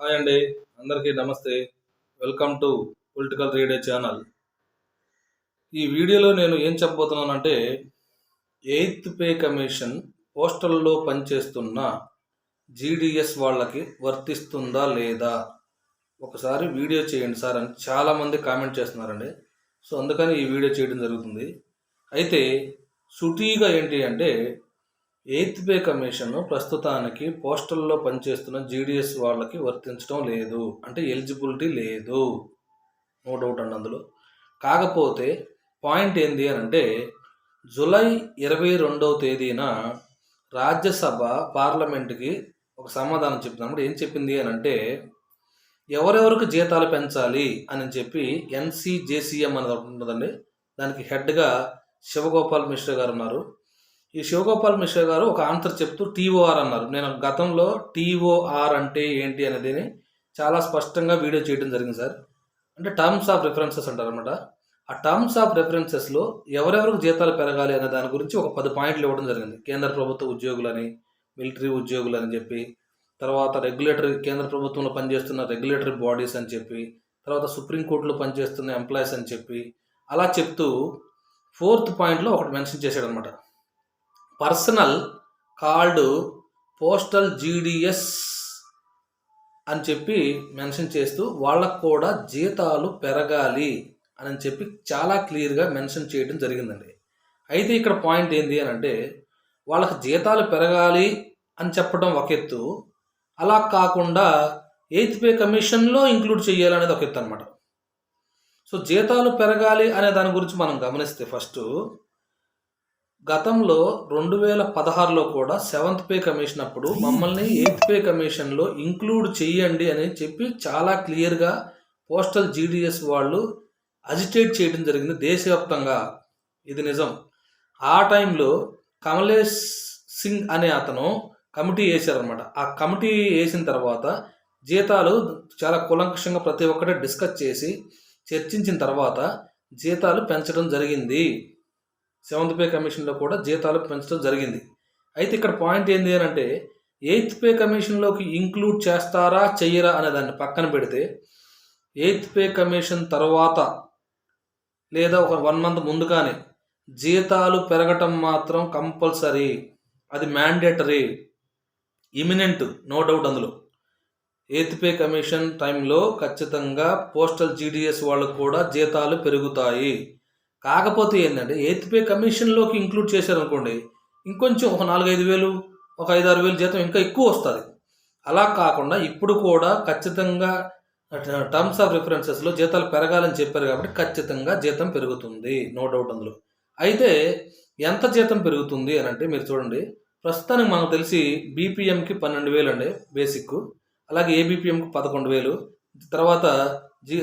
Hi అండి. అందరికీ నమస్తే. Welcome to political radio channel. ఈ వీడియోలో నేను ఏం చెప్పబోతున్నానంటే ఎయిత్ పే కమిషన్ పోస్టల్లో పనిచేస్తున్న జీడిఎస్ వాళ్ళకి వర్తిస్తుందా లేదా? ఒకసారి వీడియో చేయండి సార్ అని చాలామంది కామెంట్ చేస్తున్నారండి. సో అందుకని ఈ వీడియో చేయడం జరుగుతుంది. అయితే సుటీగా ఏంటి అంటే ఎయిత్ పే కమిషన్ ప్రస్తుతానికి పోస్టల్లో పనిచేస్తున్న జీడిఎస్ వాళ్ళకి వర్తించడం లేదు. అంటే ఎలిజిబిలిటీ లేదు. నో డౌట్ అండి అందులో. కాకపోతే పాయింట్ ఏంది అని అంటే జూలై ఇరవై రెండవ తేదీన రాజ్యసభ పార్లమెంట్కి ఒక సమాధానం చెప్తున్నప్పుడు ఏం చెప్పింది అని అంటే ఎవరెవరికి జీతాలు పెంచాలి అని చెప్పి ఎన్సీజేసీఎం అనేది ఒకటి ఉంటుందండి దానికి హెడ్గా శివగోపాల్ మిశ్రా గారు ఉన్నారు. ఈ శివగోపాల్ మిశ్రా గారు ఒక ఆన్సర్ చెప్తూ టీఓఆర్ అన్నారు. నేను గతంలో టీఓఆర్ అంటే ఏంటి అనేది చాలా స్పష్టంగా వీడియో చేయడం జరిగింది సార్. అంటే టర్మ్స్ ఆఫ్ రెఫరెన్సెస్ అంటారు అనమాట ఆ టర్మ్స్ ఆఫ్ రెఫరెన్సెస్లో ఎవరెవరికి జీతాలు పెరగాలి అనే దాని గురించి ఒక పది పాయింట్లు ఇవ్వడం జరిగింది. కేంద్ర ప్రభుత్వ ఉద్యోగులని మిలిటరీ ఉద్యోగులు అని చెప్పి తర్వాత రెగ్యులేటరీ కేంద్ర ప్రభుత్వంలో పనిచేస్తున్న రెగ్యులేటరీ బాడీస్ అని చెప్పి తర్వాత సుప్రీంకోర్టులో పనిచేస్తున్న ఎంప్లాయీస్ అని చెప్పి అలా చెప్తూ ఫోర్త్ పాయింట్లో ఒకటి మెన్షన్ చేశాడనమాట పర్సనల్ కాల్డ్ పోస్టల్ జీడిఎస్ అని చెప్పి మెన్షన్ చేస్తూ వాళ్ళకు కూడా జీతాలు పెరగాలి అని చెప్పి చాలా క్లియర్గా మెన్షన్ చేయడం జరిగిందండి. అయితే ఇక్కడ పాయింట్ ఏంటి అని అంటే వాళ్ళకి జీతాలు పెరగాలి అని చెప్పడం ఒక ఎత్తు అలా కాకుండా ఎయిత్ పే కమిషన్లో ఇంక్లూడ్ చేయాలనేది ఒక ఎత్తు అనమాట సో జీతాలు పెరగాలి అనే దాని గురించి మనం గమనిస్తే ఫస్ట్ గతంలో రెండు వేల పదహారులో కూడా సెవెంత్ పే కమిషన్ అప్పుడు మమ్మల్ని ఎయిత్ పే కమిషన్లో ఇంక్లూడ్ చేయండి అని చెప్పి చాలా క్లియర్గా పోస్టల్ జీడిఎస్ వాళ్ళు అజిటేట్ చేయడం జరిగింది దేశవ్యాప్తంగా. ఇది నిజం. ఆ టైంలో కమలేష్ సింగ్ అనే అతను కమిటీ వేశారనమాట ఆ కమిటీ వేసిన తర్వాత జీతాలు చాలా కులంకషంగా ప్రతి ఒక్కటి డిస్కస్ చేసి చర్చించిన తర్వాత జీతాలు పెంచడం జరిగింది. సెవెంత్ పే కమిషన్లో కూడా జీతాలు పెంచడం జరిగింది. అయితే ఇక్కడ పాయింట్ ఏంటి అని అంటే ఎయిత్ పే కమిషన్లోకి ఇంక్లూడ్ చేస్తారా చెయ్యరా అనే దాన్ని పక్కన పెడితే ఎయిత్ పే కమిషన్ తర్వాత లేదా ఒక వన్ మంత్ ముందుగానే జీతాలు పెరగటం మాత్రం కంపల్సరీ. అది మ్యాండేటరీ. ఇమినెంట్ నో డౌట్ అందులో. ఎయిత్ పే కమిషన్ టైంలో ఖచ్చితంగా పోస్టల్ జీడిఎస్ వాళ్ళకు కూడా జీతాలు పెరుగుతాయి. కాకపోతే ఏంటంటే ఎయిత్ పే కమిషన్లోకి ఇంక్లూడ్ చేశారనుకోండి ఇంకొంచెం ఒక నాలుగైదు వేలు ఒక ఐదు ఆరు వేలు జీతం ఇంకా ఎక్కువ వస్తుంది. అలా కాకుండా ఇప్పుడు కూడా ఖచ్చితంగా టర్మ్స్ ఆఫ్ రిఫరెన్సెస్లో జీతాలు పెరగాలని చెప్పారు కాబట్టి ఖచ్చితంగా జీతం పెరుగుతుంది నో డౌట్ అందులో. అయితే ఎంత జీతం పెరుగుతుంది అని అంటే మీరు చూడండి ప్రస్తుతానికి మనకు తెలిసి బీపీఎంకి పన్నెండు వేలు అండి బేసిక్ అలాగే ఏబిపిఎంకి పదకొండు వేలు తర్వాత జీ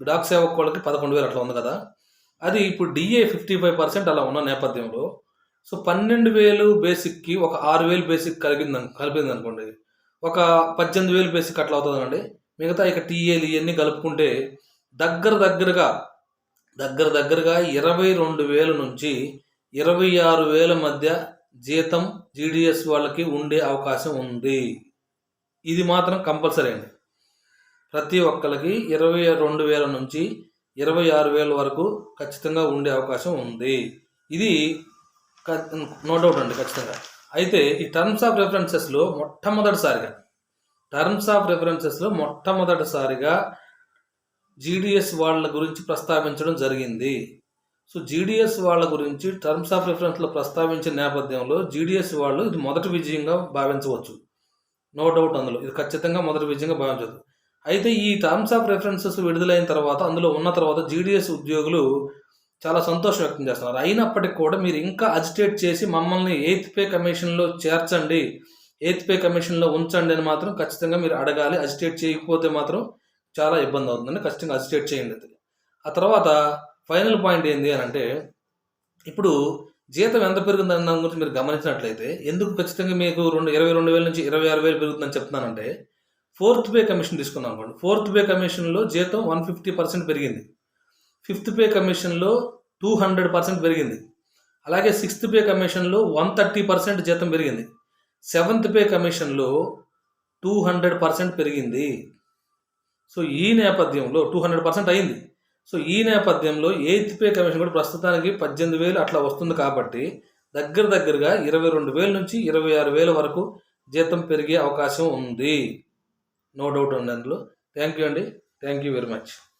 డాక్ సేవకు వాళ్ళకి పదకొండు వేలు అట్లా ఉంది కదా. అది ఇప్పుడు డిఏ ఫిఫ్టీ ఫైవ్ పర్సెంట్ అలా ఉన్న నేపథ్యంలో సో పన్నెండు వేలు బేసిక్కి ఒక ఆరు వేలు బేసిక్ కలిగింది కలిపింది అనుకోండి. ఒక పద్దెనిమిది వేలు బేసిక్ అట్లా అవుతుందండి. మిగతా ఇక టీఏలు ఇవన్నీ కలుపుకుంటే దగ్గర దగ్గరగా దగ్గర దగ్గరగా ఇరవై రెండు వేల నుంచి ఇరవై ఆరు వేల మధ్య జీతం జీడిఎస్ వాళ్ళకి ఉండే అవకాశం ఉంది. ఇది మాత్రం కంపల్సరీ అండి. ప్రతి ఒక్కరికి ఇరవై రెండు వేల నుంచి ఇరవై ఆరు వేల వరకు ఖచ్చితంగా ఉండే అవకాశం ఉంది. ఇది నో డౌట్ అండి ఖచ్చితంగా. అయితే ఈ టర్మ్స్ ఆఫ్ రెఫరెన్సెస్లో మొట్టమొదటిసారిగా టర్మ్స్ ఆఫ్ రెఫరెన్సెస్లో మొట్టమొదటిసారిగా జీడిఎస్ వాళ్ళ గురించి ప్రస్తావించడం జరిగింది. సో జీడిఎస్ వాళ్ళ గురించి టర్మ్స్ ఆఫ్ రెఫరెన్స్లో ప్రస్తావించిన నేపథ్యంలో జీడిఎస్ వాళ్ళు ఇది మొదటి విజయంగా భావించవచ్చు. నో డౌట్ అందులో. ఇది ఖచ్చితంగా మొదటి విజయంగా భావించవచ్చు. అయితే ఈ టర్మ్స్ ఆఫ్ రెఫరెన్సెస్ విడుదలైన తర్వాత అందులో ఉన్న తర్వాత జీడిఎస్ ఉద్యోగులు చాలా సంతోషం వ్యక్తం చేస్తున్నారు. అయినప్పటికీ కూడా మీరు ఇంకా అజిటేట్ చేసి మమ్మల్ని ఎయిత్ పే కమిషన్లో చేర్చండి ఎయిత్ పే కమిషన్లో ఉంచండి అని మాత్రం ఖచ్చితంగా మీరు అడగాలి. అజిటేట్ చేయకపోతే మాత్రం చాలా ఇబ్బంది అవుతుందండి ఖచ్చితంగా అజిటేట్ చేయండి అది. ఆ తర్వాత ఫైనల్ పాయింట్ ఏంటి అని అంటే ఇప్పుడు జీతం ఎంత పెరుగుతుందని దాని గురించి మీరు గమనించినట్లయితే ఎందుకు ఖచ్చితంగా మీకు రెండు ఇరవై రెండు వేల నుంచి ఇరవై ఆరు వేలు పెరుగుతుందని చెప్తున్నానంటే ఫోర్త్ పే కమిషన్ తీసుకున్నాం అనుకోండి. ఫోర్త్ పే కమిషన్లో జీతం వన్ ఫిఫ్టీ పర్సెంట్ పెరిగింది. ఫిఫ్త్ పే కమిషన్లో టూ హండ్రెడ్ పర్సెంట్ పెరిగింది. అలాగే సిక్స్త్ పే కమిషన్లో వన్ థర్టీ పర్సెంట్ జీతం పెరిగింది. సెవెంత్ పే కమిషన్లో టూ హండ్రెడ్ పర్సెంట్ పెరిగింది. సో ఈ నేపథ్యంలో టూ హండ్రెడ్ పర్సెంట్ అయింది. సో ఈ నేపథ్యంలో ఎయిత్ పే కమిషన్ కూడా ప్రస్తుతానికి పద్దెనిమిది వేలు అట్లా వస్తుంది కాబట్టి దగ్గర దగ్గరగా ఇరవై రెండు వేల నుంచి ఇరవై ఆరు వేల వరకు జీతం పెరిగే అవకాశం ఉంది. నో డౌట్ ఉంది అందులో. థ్యాంక్ యూ అండి. Thank you very much